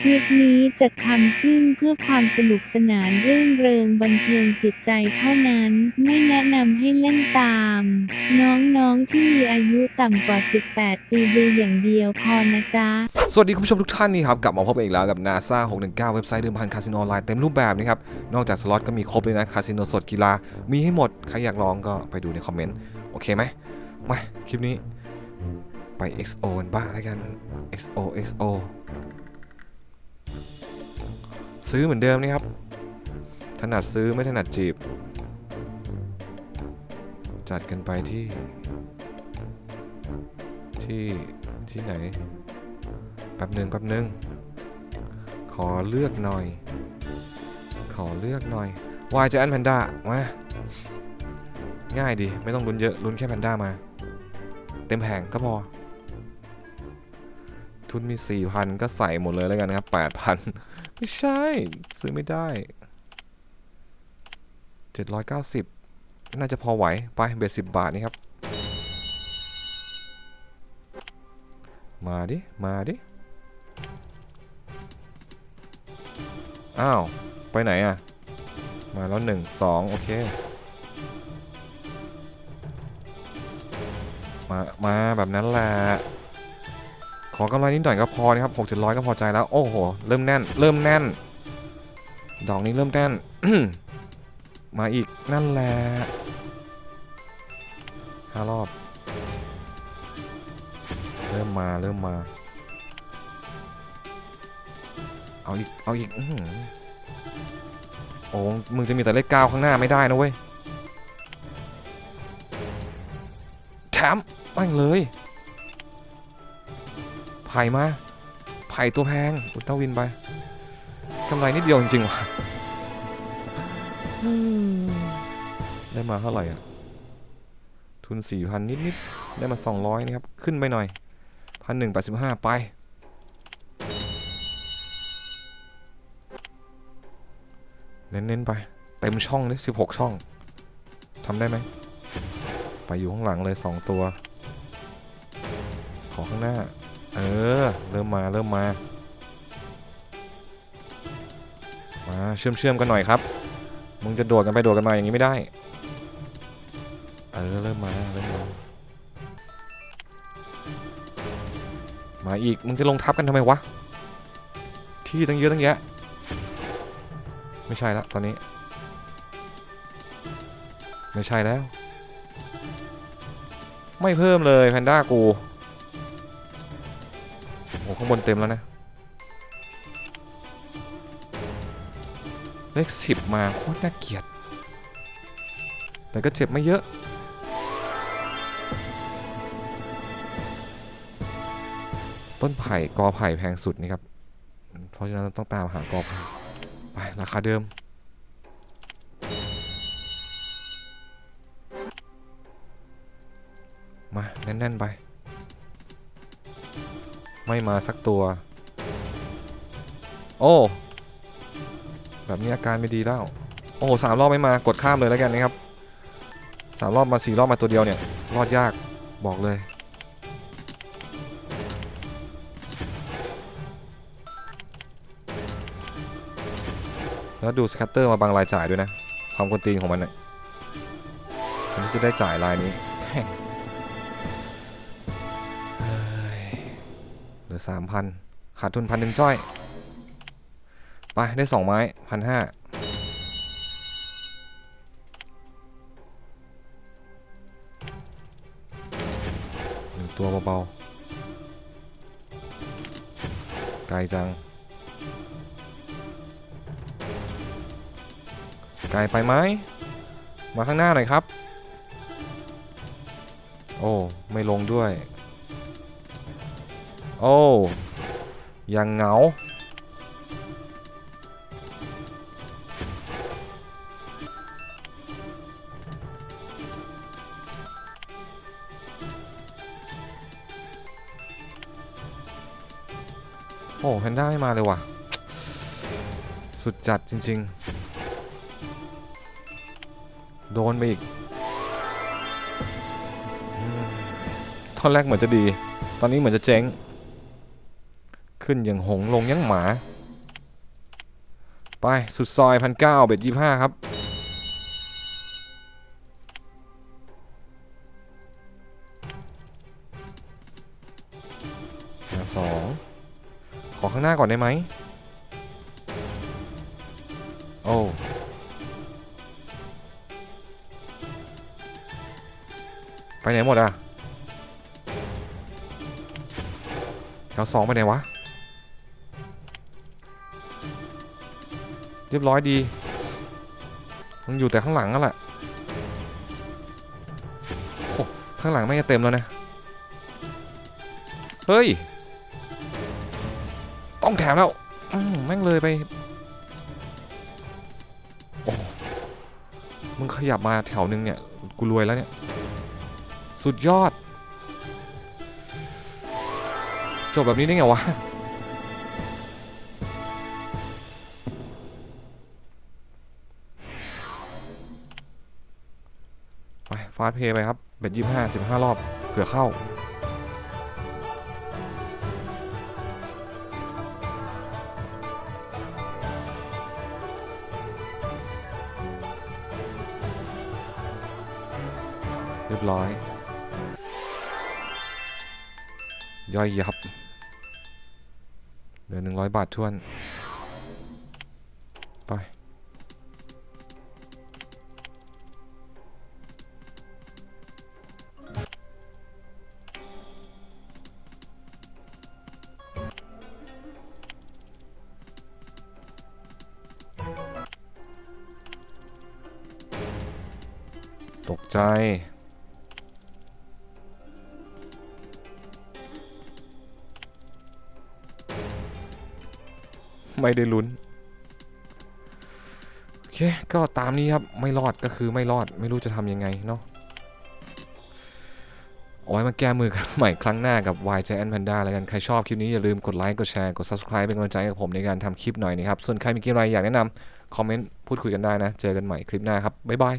คลิปนี้จะทำขึ้นเพื่อความสนุกสนานรื่นเริงบันเทิงจิตใจเท่านั้นไม่แนะนำให้เล่นตาม น้องๆที่มีอายุต่ำกว่า 18 ปีดูอย่างเดียวพอนะจ๊ะ สวัสดีคุณผู้ชมทุกท่านนี่ครับกลับมาพบกันอีกแล้วกับ NASA 619 เว็บไซต์เดิมพันคาสิโนออนไลน์เต็มรูปแบบนะครับ นอกจากสล็อตก็มีครบเลยนะคาสิโนสดกีฬา มีให้หมด ใครอยากลองก็ไปดูในคอมเมนต์โอเคไหมมาคลิปนี้ไป XO กันบ้างแล้วกัน XO XO ซื้อเหมือนเดิมนี่ครับ ถนัดซื้อไม่ถนัดจีบ จัดกันไปที่ ที่ที่ไหนแป๊บหนึ่งแป๊บหนึ่งขอเลือกหน่อย ขอเลือกหน่อยวายจะอันแพนด้ามาง่ายดี ไม่ต้องลุ้นเยอะลุ้นแค่แพนด้ามา เต็มแผงก็พอ ทุนมี 4,000 ก็ใส่หมดเลยแล้วกันนะครับ 8,000 ไม่ใช่ ซื้อไม่ได้ 790 น่าจะพอไหว ไปเบสสิบบาทนี่ครับ มาดิ มาดิ อ้าว ไปไหนอะมาแล้วหนึ่งสองโอเคมา มาแบบนั้นแหละ ขอกำไรนิดหน่อยก็พอนะครับหกเจ็ดร้อยก็พอใจแล้ว โอ้โห เริ่มแน่น เริ่มแน่น ดอกนี้เริ่มแน่น มาอีกนั่นแหละห้ารอบ เริ่มมา เริ่มมา เอาอีก เอาอีกอื้อหือโอ้มึงจะมีแต่เลขเก้าข้างหน้าไม่ได้นะเว้ยแถมแม่งเลย ไผ่มา ไผ่ตัวแพง อุลตราวินไปกำไรนิดเดียวจริงๆว่ะอืมได้มาเท่าไหร่อะ ทุนสี่พันนิดๆ ได้มา 200นี่ครับ ขึ้นไปหน่อยพันหนึ่งแปดสิบห้าไป เน้นๆ ไป เต็มช่องเลยสิบหกช่อง ทำได้ไหม ไปอยู่ข้างหลังเลย 2 ตัว ขอข้างหน้า เออ เริ่มมาเริ่มมา มาเชื่อมเชื่อมกันหน่อยครับ มึงจะโดดกันไปโดดกันมาอย่างนี้ไม่ได้ เออเริ่มมาเริ่มมามาอีก มึงจะลงทับกันทำไมวะ ที่ตั้งเยอะตั้งแยะ ไม่ใช่แล้วตอนนี้ ไม่ใช่แล้ว ไม่เพิ่มเลยแพนด้ากู ข้างบนเต็มแล้วนะ เลขสิบมาโคตรน่าเกลียด แต่ก็เจ็บไม่เยอะ ต้นไผ่กอไผ่แพงสุดนี่ครับ เพราะฉะนั้นต้องตามหากอไผ่ไป ราคาเดิมมาแน่นๆไป ไม่มาสักตัว โอ้ แบบนี้อาการไม่ดีแล้ว โอ้โหสามรอบไม่มากดข้ามเลยแล้วกันนะครับสามรอบมาสี่รอบมาตัวเดียวเนี่ย รอดยากบอกเลย แล้วดูสแคตเตอร์มาบางรายจ่ายด้วยนะ ความกวนตีนของมันเนี่ยผมจะได้จ่ายรายนี้ สามพันขาดทุนพันหนึ่งจ้อย ไปได้สองไม้พันห้าหนึ่งตัวเบาๆไกลจัง ไกลไปไหม มาข้างหน้าหน่อยครับ โอ้ ไม่ลงด้วย โอ้ยังเหงา โอ้แพนด้าไม่มาเลยว่ะ สุดจัดจริง ๆ โดนไปอีกอืมท่อนแรกเหมือนจะดี ตอนนี้เหมือนจะเจ๊ง ขึ้นอย่างหงลงยังหมา ไปสุดซอยพันเก้าเบ็ดยี่ห้าครับเสียสอง ขอข้างหน้าก่อนได้ไหม โอ้ไปไหนหมดอะแถวสองไปไหนวะ เรียบร้อยดี มันอยู่แต่ข้างหลังนั่นแหละโอ้ข้างหลังไม่จะเต็มแล้วนะ เฮ้ย ต้องแถมแล้วแม่งเลยไป โอ้ มึงขยับมาแถวนึงเนี่ย กูรวยแล้วเนี่ย สุดยอด จบแบบนี้ได้ไงวะ ฟาสเพย์ไปครับเบ็ดยี่ห้าสิบห้ารอบเผื่อเข้า เรียบร้อย ย่อยยับ เหลือหนึ่งร้อยบาททวน ไป ใจไม่ได้ลุ้น โอเค ก็ตามนี้ครับ ไม่รอดก็คือไม่รอดไม่รู้จะทำยังไงเนาะเอาไว้มาแก้มือกันใหม่ครั้งหน้ากับ Y Giant Panda แล้วกัน ใครชอบคลิปนี้อย่าลืมกดไลค์ กดแชร์ กด Subscribe เป็นกำลังใจกับผมในการทำคลิปหน่อยนะครับ ส่วนใครมีเกมอะไรอยากแนะนำคอมเมนต์พูดคุยกันได้นะ เจอกันใหม่คลิปหน้าครับ บ๊ายบาย